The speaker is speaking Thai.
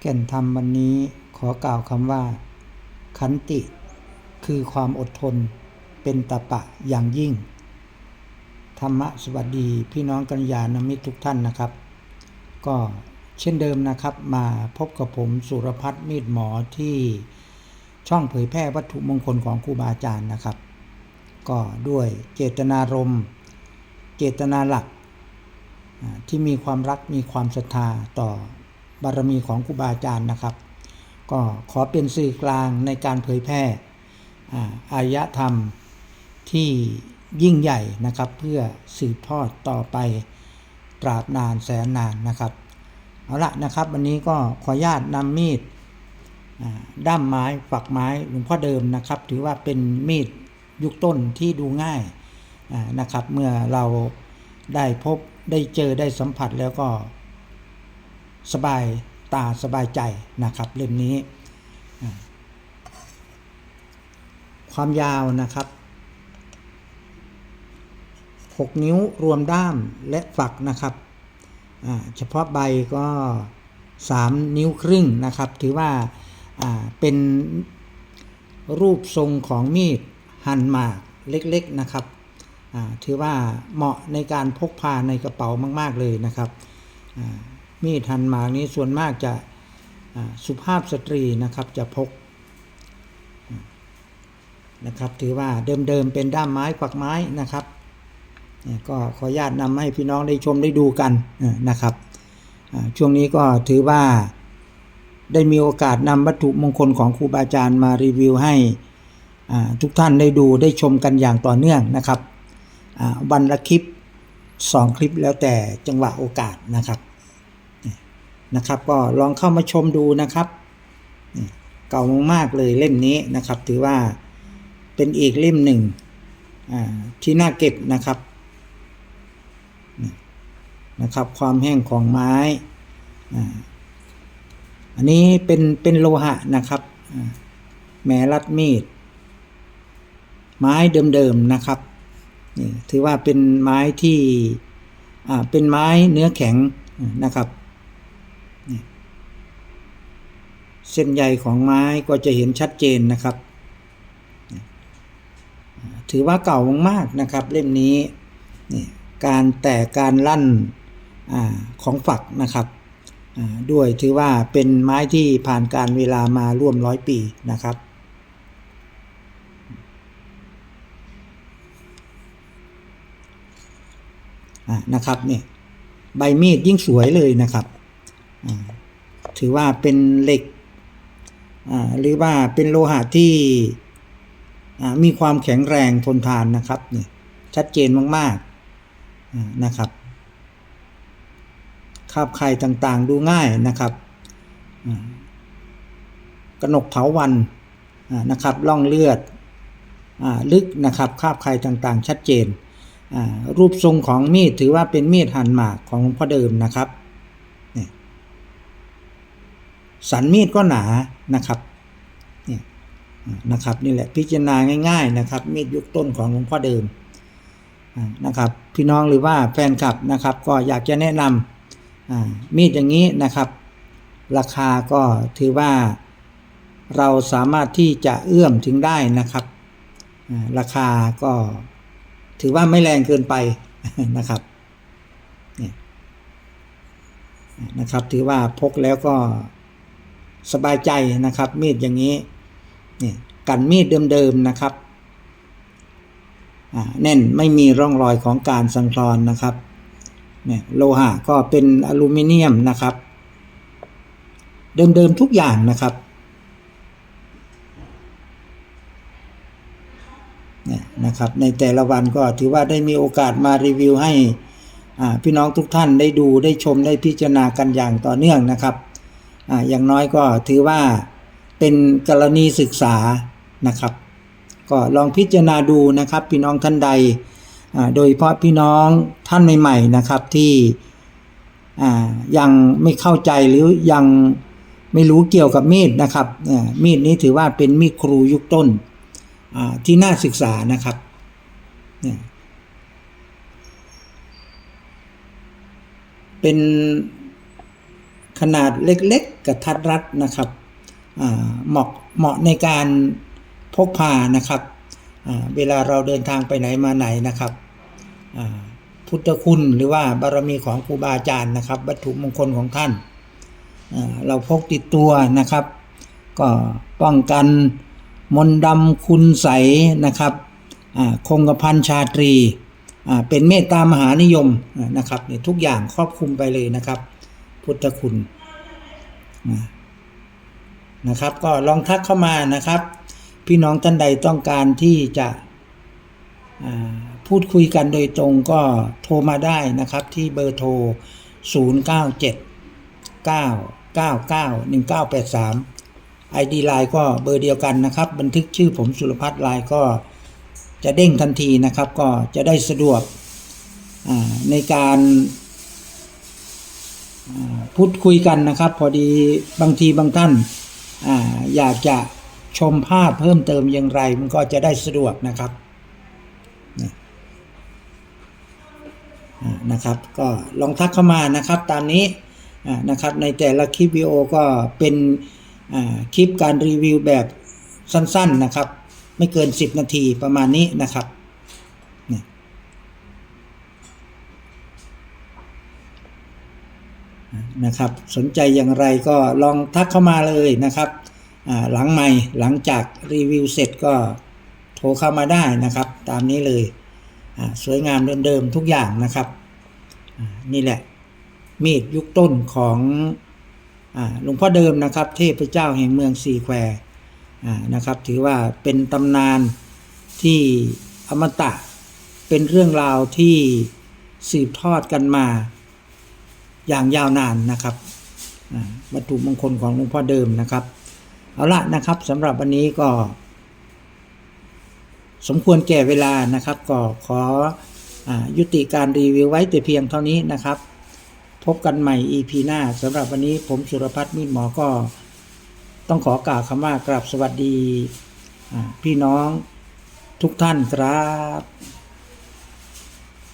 แก่นธรรมวันนี้ขอกล่าวคำว่า ขันติ คือความอดทน เป็นตะปะอย่างยิ่ง ธรรมะสวัสดีพี่น้องกัญญาณมิตรทุกท่านนะครับ ก็เช่นเดิมนะครับ มาพบกับผมสุรพัฒน์มีดหมอที่ช่องเผยแพร่วัตถุมงคลของครูบาอาจารย์นะครับ ก็ด้วยเจตนารมณ์ เจตนาหลักที่มีความรักมีความศรัทธาต่อ บารมีของครูบาอาจารย์นะครับ ก็ขอเป็นสื่อกลางในการเผยแพร่อาอาธรรมที่ยิ่งใหญ่นะครับ เพื่อสืบทอดต่อไปตราบนานแสนนานนะครับ เอาละนะครับ วันนี้ก็ขออนุญาตนำมีดด้ามไม้ฝักไม้หลวงพ่อเดิมนะครับ ถือว่าเป็นมีดยุคต้นที่ดูง่ายนะครับ เมื่อเราได้พบได้เจอได้สัมผัสแล้วก็ สบายตาสบายใจนะครับเล่มนี้ ความยาวนะครับ 6 นิ้วรวมด้ามและฝักนะครับเฉพาะใบก็ 3 นิ้วครึ่งนะครับ ถือว่าเป็นรูปทรงของมีดหั่นหมากเล็กๆนะครับถือว่าเหมาะในการพกพาในกระเป๋ามาก ๆ เลยนะครับ มีดหั่นหมากนี้ส่วนมากจะสุภาพสตรีนะครับจะพกนะครับถือว่าเดิมๆเป็นด้ามไม้ฝักไม้นะครับก็ขออนุญาตนำให้พี่น้องได้ชมได้ดูกันนะครับช่วงนี้ก็ถือว่าได้มีโอกาสนำวัตถุมงคลของครูบาอาจารย์มารีวิวให้ทุกท่านได้ดูได้ชมกันอย่างต่อเนื่องนะครับวันละคลิป 2 คลิปแล้วแต่จังหวะโอกาสนะครับ นะครับ ก็ลองเข้ามาชมดูนะครับเก่ามากๆเลยเล่มนี้นะครับ ถือว่าเป็นอีกเล่มหนึ่งที่น่าเก็บนะครับนะครับ ความแห้งของไม้อันนี้เป็นเป็นโลหะนะครับแม้รัดมีด ไม้เดิมๆนะครับนี่ถือว่าเป็นไม้ที่เป็นไม้เนื้อแข็งนะครับนี่ เส้นใยของไม้ก็จะเห็นชัดเจนนะครับ ถือว่าเก่ามากๆนะครับ เล่มนี้นี่การแตกการลั่นอของฝักนะครับด้วยถือว่าเป็นไม้ที่ผ่านการเวลามาร่วมร้อยปีนะครับ นะครับเนี่ยใบมีดยิ่งสวยเลยนะครับ ถือว่าเป็นเหล็ก หรือว่าเป็นโลหะที่มีความแข็งแรงทนทานนะครับเนี่ยชัดเจนมากๆนะครับคาบไข่ต่างๆดูง่ายนะครับกระหนกเถาวันนะครับล่องเลือดอลึกนะครับคาบไข่ต่างๆ ชัดเจนรูปทรงของมีดถือว่าเป็นมีดหั่นหมากของหลวงพ่อเดิมนะครับเนี่ย สันมีดก็หนานะครับเนี่ยนะครับนี่แหละพิจารณาง่าย ๆนะครับ มีดยุคต้นของหลวงพ่อเดิมนะครับ พี่น้องหรือว่าแฟนคลับนะครับ ก็อยากจะแนะนำมีดอย่างนี้นะครับ ราคาก็ถือว่าเราสามารถที่จะเอื้อมถึงได้นะครับ ราคาก็ถือว่าไม่แรงเกินไปนะครับเนี่ยนะครับ ถือว่าพกแล้วก็ สบายใจนะครับ มีดอย่างนี้เนี่ยกันมีดเดิมๆนะครับแน่นไม่มีร่องรอยของการสังคลอนนะครับเนี่ยโลหะก็เป็นอลูมิเนียมนะครับ เดิมๆทุกอย่างนะครับเนี่ยนะครับในแต่ละวันก็ถือว่าได้มีโอกาสมารีวิวให้พี่น้องทุกท่านได้ดูได้ชมได้พิจารณากันอย่างต่อเนื่องนะครับ อย่างน้อยก็ถือว่าเป็นกรณีศึกษานะครับ ก็ลองพิจารณาดูนะครับ พี่น้องท่านใด โดยเฉพาะพี่น้องท่านใหม่ๆนะครับที่ยังไม่เข้าใจหรือยังไม่รู้เกี่ยวกับมีดนะครับมีดนี้ถือว่าเป็นมีดครูยุคต้นที่น่าศึกษานะครับเป็น ขนาดเล็กๆกระทัดรัดนะครับเหมาะเหมาะในการพกพานะครับเวลาเราเดินทางไปไหนมาไหนนะครับพุทธคุณหรือว่าบารมีของครูบาอาจารย์นะครับ วัตถุมงคลของท่าน เราพกติดตัวนะครับ ก็ป้องกันมนต์ดำคุณใสนะครับคงกระพันชาตรีเป็นเมตตามหานิยมนะครับทุกอย่างครอบคลุมไปเลยนะครับ พุทธคุณนะครับ ก็ลองทักเข้ามานะครับ พี่น้องท่านใดต้องการที่จะพูดคุยกันโดยตรงก็โทรมาได้นะครับ ที่เบอร์โทร 097 999 1983 ID ไลน์ก็เบอร์เดียวกันนะครับ บันทึกชื่อผมสุรพัฒน์ไลน์ก็จะเด้งทันทีนะครับ ก็จะได้สะดวกในการ พูดคุยกันนะครับ พอดีบางทีบางท่านออยากจะชมภาพเพิ่มเติมอย่างไร มันก็จะได้สะดวกนะครับนะครับ ก็ลองทักเข้ามานะครับ ตามนี้นะครับในแต่ละคลิปวิดีโอก็เป็นคลิปการรีวิวแบบสั้นๆนะครับ ไม่เกิน 10 นาทีประมาณนี้นะครับเนี่ยอ่า นะครับ สนใจอย่างไรก็ลองทักเข้ามาเลยนะครับ หลังใหม่หลังจากรีวิวเสร็จก็โทรเข้ามาได้นะครับ ตามนี้เลยสวยงามเดิมๆทุกอย่างนะครับนี่แหละมีดยุคต้นของหลวงพ่อเดิมนะครับ เทพเจ้าแห่งเมืองสีแควนะครับ ถือว่าเป็นตำนานที่อมตะเป็นเรื่องราวที่สืบทอดกันมา อย่างยาวนานนะครับวัตถุมงคลของหลวงพ่อเดิมนะครับ เอาละนะครับสำหรับวันนี้ก็ สมควรแก่เวลานะครับ ก็ขออยุติการรีวิวไว้แต่เพียงเท่านี้นะครับ พบกันใหม่ EP หน้าสำหรับวันนี้ผมสุรพัฒน์มีดหมอก็ต้องขอกล่าวคำว่ากราบสวัสดีพี่น้องทุกท่านครับ